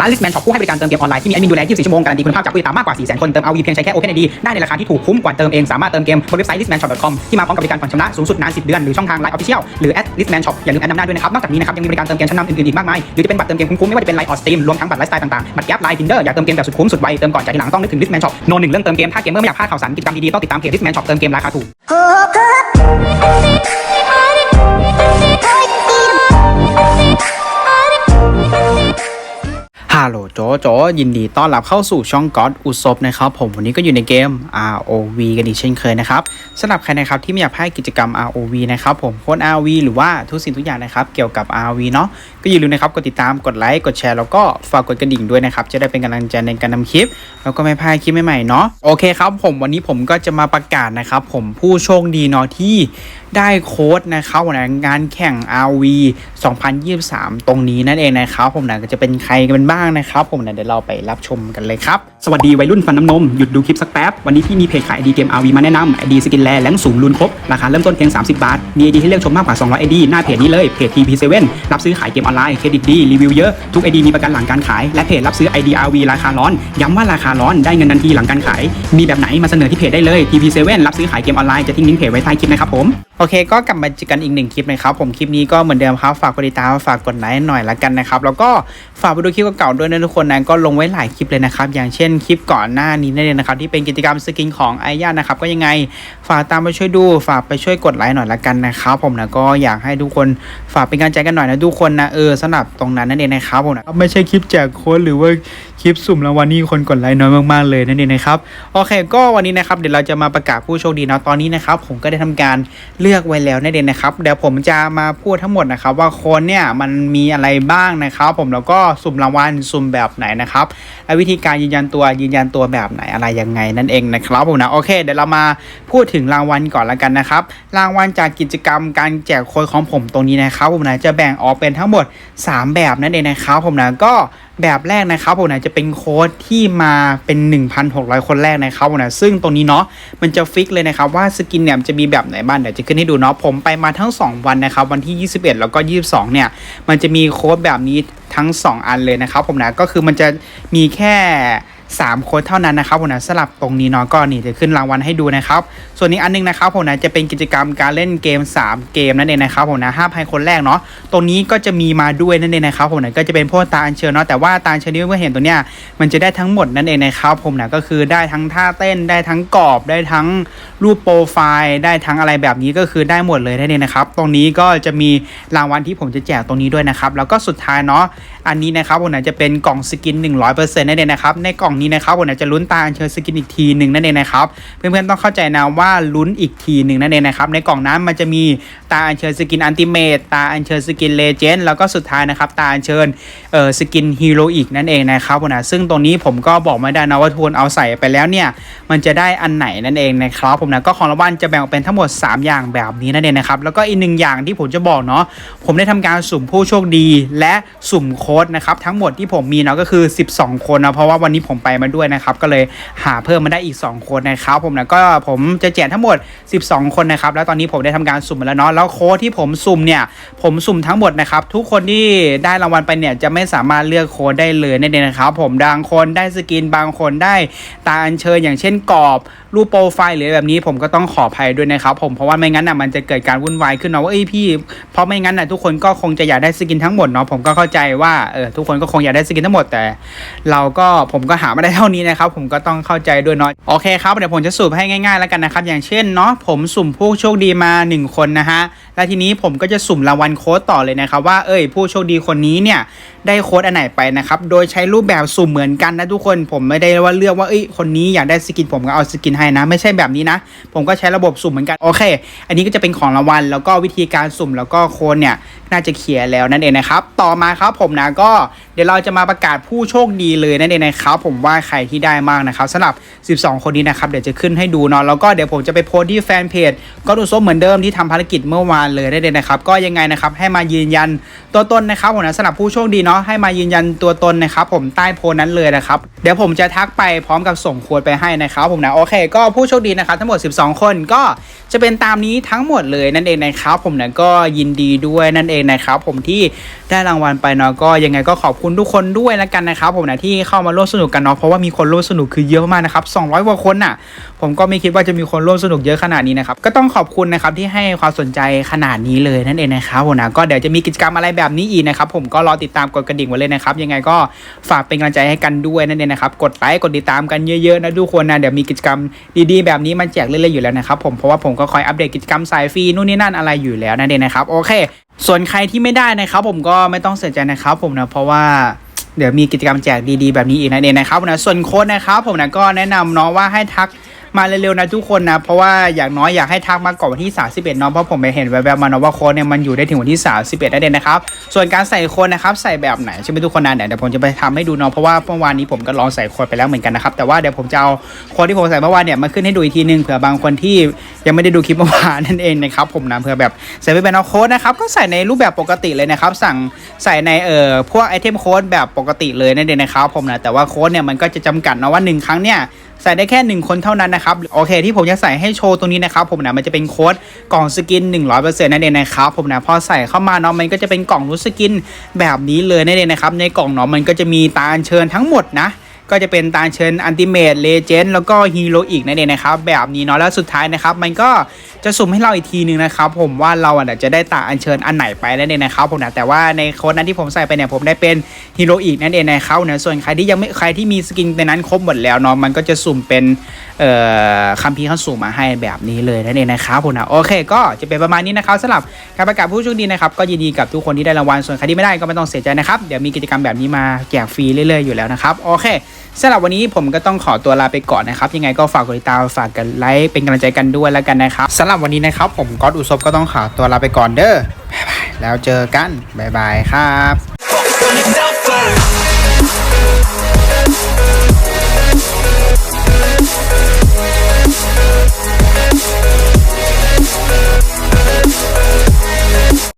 ร้าน Listman Shop ผู้ให้บริการเติมเกมออนไลน์ที่มีแอดมินดูแล 24 ชั่วโมงการันตีคุณภาพจากผู้ติดตามมากกว่า 400,000 คน เติมเอาวีเพียงใช้แค่ OpenID ได้ในราคาที่ถูกคุ้มกว่าเติมเอง สามารถเติมเกมบนเว็บไซต์ listmanshop.com ที่มาพร้อมกับบริการผ่อนชำระสูงสุดนาน 10 เดือน หรือช่องทาง Line Official หรือแอด @listman shop อย่าลืมแอดนำหน้าด้วยนะครับ นอกจากนี้นะครับ ยังมีบริการเติมเกมชั้นนำอื่นๆอีกมากมาย หรือจะเป็นบัตรเติมเกมคุ้มๆไม่ว่าจะเป็น Line or Steam รวมทั้งบัตรไลฟ์สไตล์ต่างๆบัตรแก๊ป Line Tinder อยากเติมเกมแบบสุดคุ้มสุดไวเติมก่อนจ่ายทีหลังต้องนึกถึง Listman Shop โนหนึ่งเรื่องเติมเกมถ้าเกมเมอร์ไม่อยากพลาดข่าวสารกิจกรรมดีๆต้องติดตามเพจ Listman Shop เติมเกมราคาถูก ฮัลโหลโจโจยินดีต้อนรับเข้าสู่ช่องก็อดอุซบนะครับผมวันนี้ก็อยู่ในเกม ROV กันอีกเช่นเคยนะครับสำหรับใครนะครับที่ไม่อยากพลาดกิจกรรม ROV นะครับผมโค้ด ROV หรือว่าทุกสิ่งทุกอย่างนะครับเกี่ยวกับ ROV เนาะก็อย่าลืมนะครับกดติดตามกดไลค์กดแชร์แล้วก็ฝากกดกระดิ่งด้วยนะครับจะได้เป็นกำลังใจในการนำคลิป แล้วก็ไม่พลาดคลิปใหม่ๆเนาะโอเคครับผมวันนี้ผมก็จะมาประกาศนะครับผมผู้โชคดีเนาะที่ ได้โค้ดนะครับวันะงานแข่ง RV 2023 ตรงนี้นั่นเองนะครับผมนะจะเป็นใครกันบ้างนะครับผมนะเดี๋ยวเราไปรับชมกันเลยครับ สวัสดีวัยรุ่นฟันน้ำนม หยุดดูคลิปสักแป๊บ วันนี้พี่มีเพจขายไอดีเกม RV มาแนะนำไอดีสกินแลแรงสูงรุนครบ ราคาเริ่มต้นเพียง 30 บาท มีไอดีให้เลือกชมมากกว่า 200ไอดีหน้าเพจนี้เลยเพจ TP7 รับซื้อขายเกมออนไลน์เครดิตดีรีวิวเยอะทุกไอดีมีประกันหลังการขายและเพจรับซื้อ ID RV ราคาร้อน ย้ำว่าราคาร้อนได้เงินทันทีหลังการขาย มีแบบไหนมาเสนอที่เพจได้เลย TP7 รับซื้อขายเกมออนไลน์จะทิ้งลิงก์เพจไว้ใต้คลิปนะครับผมโอเคก็กลับมาเจอกันอีกหนึ่งคลิปนะครับผมคลิปนี้ก็เหมือนเดิมครับฝากกดติดตามฝากกดไลค์หน่อยละกันนะครับแล้วก็ฝากไปดูคลิปเก่าๆด้วยนะทุกคนนะก็ลงไว้หลายคลิปเลยนะครับอย่างเช่นคลิปก่อนหน้านี้นั่นเองนะครับที่เป็นกิจกรรมสกินของไอย่านะครับก็ยังไงฝากตามไปช่วยดู ฝากไปช่วยกดไลค์หน่อยละกันนะครับผมนะก็อยากให้ทุกคนฝากเป็นกำลังใจกันหน่อยนะทุกคนนะเออสำหรับตรงนั้นนั่นเองนะครับผมนะไม่ใช่คลิปแจกโค้ดหรือว่า คลิปสุ่มรางวัลนี่คนกดไลค์น้อยมากๆเลยนั่นเองนะครับโอเค ก็วันนี้นะครับเดี๋ยวเราจะมาประกาศผู้โชคดีนะตอนนี้นะครับผมก็ได้ทำการเลือกไว้แล้วนั่นเองนะครับเดี๋ยวผมจะมาพูดทั้งหมดนะครับว่าค้ดเนี่ยมันมีอะไรบ้างนะครับ ผมแล้วก็สุ่มรางวัลสุ่มแบบไหนนะครับและวิธีการยืนยันตัวยืนยันตัวแบบไหนอะไรยังไงนั่นเองนะครับผมนะโอเคเดี๋ยวเรามาพูดถึงรางวัลก่อนละกันนะครับรางวัลจากกิจกรรมการแจกโค้ดของผมตรงนี้นะครับผมนะจะแบ่งออกเป็นทั้งหมด 3 แบบนั่นเองนะครับผมนะก็ แบบแรกนะครับผมนะจะเป็นโค้ดที่มาเป็น 1,600 คนแรกนะครับผมนะซึ่งตรงนี้เนาะมันจะฟิกเลยนะครับว่าสกินเนี่ยจะมีแบบไหนบ้างเดี๋ยวจะขึ้นให้ดูเนาะผมไปมาทั้ง 2 วันนะครับวันที่ 21 แล้วก็ 22 เนี่ย มันจะมีโค้ดแบบนี้ทั้ง 2 อันเลยนะครับผมนะก็คือมันจะมีแค่ 3โค้ดเท่านั้นนะครับผมนะสลับตรงนี้เนาะก็นี่จะขึ้นรางวัลให้ดูนะครับ ส่วนนี้อันนึงนะครับผมนะจะเป็นกิจกรรมการเล่นเกม 3 เกมนั่นเองนะครับผมนะห้าพันคนแรกเนาะตรงนี้ก็จะมีมาด้วยนั่นเองนะครับผมนะก็จะเป็นพวกตาอัญเชิญเนาะแต่ว่าตาอัญเชิญที่เพื่อเห็นตัวเนี้ยมันจะได้ทั้งหมดนั่นเองนะครับผมนะก็คือได้ทั้งท่าเต้นได้ทั้งกรอบได้ทั้งรูปโปรไฟล์ได้ทั้งอะไรแบบนี้ก็คือได้หมดเลยนั่นเองนะครับตรงนี้ก็จะมีรางวัลที่ผมจะแจกตรงนี้ด้วยนะครับแล้วก็สุดท้ายเนาะอันนี้นะครับผมนะจะเป็นกล่องสกิน 100%นั่นเองนะครับในกล่องนี้นะครับผมจะลุ้นตาอัญเชิญสกินอีกทีหนึ่งนั่นเองนะครับเพื่อนๆต้องเข้าใจนะว่าลุ้นอีกทีหนึ่งนั่นเองนะครับในกล่องนั้นมันจะมีตาอัญเชิญสกินอันติเมตตาอัญเชิญสกินเลเจนด์แล้วก็สุดท้ายนะครับตาอัญเชิญเอ่อสกินฮีโร่อีกนั่นเองนะครับผมนะซึ่งตรงนี้ผมก็บอกไม่ได้นะว่าทวนเอาใส่ไปแล้วเนี่ยมันจะได้อันไหนนั่นเองนะครับผมนะก็ของรางวัลจะแบ่งออกเป็นทั้งหมด 3 อย่างแบบนี้นั่นเองนะครับแล้วก็อีกหนึ่งอย่างที่ผมจะบอกเนาะผมได้ทำการสุ่มผู้โชคดีและสุ่มโค้ดนะครับทั้งหมดที่ผมมีเนาะก็คือ 12 คนนะเพราะว่าวันนี้ผมไปมาด้วยนะครับก็เลยหาเพิ่มมาได้อีก 2 คนนะครับผมนะก็ผมจะแจกทั้งหมด 12 คนนะครับแล้วตอนนี้ผมได้ทำการสุ่มมาแล้วเนาะแล้วโค้ดที่ผมสุ่มเนี่ยผมสุ่มทั้งหมดนะครับทุกคนที่ได้รางวัลไปเนี่ยจะไม่สามารถเลือกโค้ดได้เลยนั่นเองนะครับผมบางคนได้สกินบางคนได้ตาอัญเชิญอย่างเช่นกรอบรูปโปรไฟล์หรือแบบนี้ผมก็ต้องขออภัยด้วยนะครับผมเพราะว่าไม่งั้นน่ะมันจะเกิดการวุ่นวายขึ้นเนาะว่าเอ้ยพี่ เพราะไม่งั้นน่ะทุกคนก็คงจะอยากได้สกินทั้งหมดเนาะผมก็เข้าใจว่าเออทุกคนก็คงอยากได้สกินทั้งหมดแต่ เราก็ผมก็หาไม่ได้เท่านี้นะครับผมก็ต้องเข้าใจด้วยเนาะโอเคครับเดี๋ยวผมจะสุ่มให้ง่ายๆแล้วกันนะครับอย่างเช่นเนาะผมสุ่มผู้โชคดีมา 1 คนนะฮะและทีนี้ผมก็จะสุ่มรางวัลโค้ดต่อเลยนะครับว่าเอ้ยผู้โชคดีคนนี้เนี่ย ได้โค้ดอันไหนไปนะครับ โดยใช้รูปแบบสุ่มเหมือนกันนะทุกคน ผมไม่ได้ว่าเลือกว่าเอ้ยคนนี้อยากได้สกินผมก็เอาสกินให้นะ ไม่ใช่แบบนี้นะ ผมก็ใช้ระบบสุ่มเหมือนกัน โอเค อันนี้ก็จะเป็นของรางวัล แล้วก็วิธีการสุ่มแล้วก็โค้ดเนี่ยน่าจะเคลียร์แล้วนั่นเองนะครับ ต่อมาครับผมนะก็เดี๋ยวเราจะมาประกาศผู้โชคดีเลยนั่นเองนะครับ ผมว่าใครที่ได้มากนะครับสำหรับ 12 คนนี้นะครับเดี๋ยวจะขึ้นให้ดูเนาะแล้วก็เดี๋ยวผมจะไปโพสที่แฟนเพจก็ดูส้มเหมือนเดิมที่ทำภารกิจเมื่อวานเลยได้เลยนะครับก็ยังไงนะครับให้มายืนยันตัวตนนะครับผมนะสำหรับผู้โชคดีเนาะให้มายืนยันตัวตนนะครับผมใต้โพนั้นเลยนะครับเดี๋ยวผมจะทักไปพร้อมกับส่งโค้ดไปให้นะครับผมนะโอเค ก็ผู้โชคดีนะครับทั้งหมด 12 คนก็จะเป็นตามนี้ทั้งหมดเลยนั่นเองนะครับผมนะก็ยินดีด้วยนั่นเองนะครับผมที่ได้รางวัลไปเนาะก็ยังไงก็ขอบคุณทุกคนด้วยแล้วกันนะครับผมนะที่เข้ามาร่วมสนุกกันเนาะเพราะว่ามีคนร่วมสนุกคือเยอะมากนะครับ200กว่าคนน่ะ ผมก็ไม่คิดว่าจะมีคนร่วมสนุกเยอะขนาดนี้นะครับก็ต้องขอบคุณนะครับที่ให้ความสนใจขนาดนี้เลยนั่นเองนะครับผมนะก็เดี๋ยวจะมีกิจกรรมอะไรแบบนี้อีกนะครับผมก็รอติดตามกดกระดิ่งไว้เลยนะครับ ยังไงก็ฝากเป็นกำลังใจให้กันด้วยนั่นเองนะครับ กดไลค์กดติดตามกันเยอะๆนะทุกคนนะเดี๋ยวมีกิจกรรมดีๆแบบนี้มาแจกเรื่อยๆอยู่แล้วนะครับผมเพราะว่าผมก็คอยอัปเดตกิจกรรมสายฟรีนู่นนี่นั่นอะไรอยู่แล้วนั่นเองนะครับโอเค ส่วนใครที่ไม่ได้นะครับผมก็ไม่ต้องเสียใจนะครับผมนะเพราะว่าเดี๋ยวมีกิจกรรมแจกดีๆแบบนี้อีกนั่นเองนะครับนะส่วนโค้ดนะครับผมนะก็แนะนำเนาะว่าให้ทัก มาเร็วๆนะทุกคนนะ เพราะว่าอย่างน้อยอยากให้ทักมาก่อนวันที่ 31เนาะเพราะผมไปเห็นแวบๆมาเนาะว่าโค้ดเนี่ยมันอยู่ได้ถึงวันที่ 31นั่นเองนะครับส่วนการใส่โค้ดนะครับใส่แบบไหนใช่ไหมทุกคนนะเดี๋ยวผมจะไปทำให้ดูเนาะเพราะว่าเมื่อวานนี้ผมก็ลองใส่โค้ดไปแล้วเหมือนกันนะครับแต่ว่าเดี๋ยวผมจะเอาโค้ดที่ผมใส่เมื่อวานเนี่ยมาขึ้นให้ดูอีกทีนึงเผื่อบางคนที่ยังไม่ได้ดูคลิปเมื่อวานนั่นเองนะครับผมนะเผื่อแบบใส่ไปเป็นเอาโค้ดนะครับก็ใส่ในรูปแบบปกติเลยนะครับสั่งใส่ในเอ่อพวกไอเทมโค้ดแบบปกติเลยนั่นเองนะครับผมนะแต่ว่าโค้ดเนี่ยมันก็จะจำกัดนะว่าหนึ่งครั้งเนี่ย ใส่ได้แค่ 1 คนเท่านั้นนะครับโอเค ที่ผมจะใส่ให้โชว์ตรงนี้นะครับผมนะมันจะเป็นโค้ดกล่องสกิน 100%นั่นเองนะครับผมนะพอใส่เข้ามาเนาะมันก็จะเป็นกล่องรูสกินแบบนี้เลยนั่นเองนะครับในกล่องเนาะมันก็จะมีตาอัญเชิญทั้งหมดนะ ก็จะเป็นตาเชิญอันติเมตเลเจนด์แล้วก็ฮีโร่อีกนั่นเองนะครับแบบนี้เนาะแล้วสุดท้ายนะครับมันก็จะสุ่มให้เราอีกทีหนึงนะครับผมว่าเราอะจะได้ตาอัญเชิญอันไหนไปนั่นเองนะครับผมนะแต่ว่าในโค้ดนั้นที่ผมใส่ไปเนี่ยผมได้เป็นฮีโร่อีกนั่นเองนะครับนะส่วนใครที่ยังไม่ใครที่มีสกินในนั้นครบหมดแล้วเนาะมันก็จะสุ่มเป็นเอ่อคัมภีร์เข้าสุ่มมาให้แบบนี้เลยนั่นเองนะครับผมนะโอเค ก็จะเป็นประมาณนี้นะครับสำหรับการประกาศผู้โชคดีนะครับก็ยินดีกับทุกคนที่ได้รางวัลส่วนใครที่ไม่ได้ก็ไม่ต้องเสียใจนะครับเดี๋ยวมีกิจกรรมแบบนี้มาแจกฟรีเรื่อยๆอยู่แล้วนะครับโอเคสำหรับวันนี้ผมก็ต้องขอตัวลาไปก่อนนะครับ ยังไงก็ฝากกดติดตามฝากกันไลค์เป็นกำลังใจกันด้วยแล้วกันนะครับสำหรับวันนี้นะครับ ผมก็อตอุศบก็ต้องขอตัวลาไปก่อนเด้อบ๊ายบายแล้วเจอกันบ๊ายบายครับ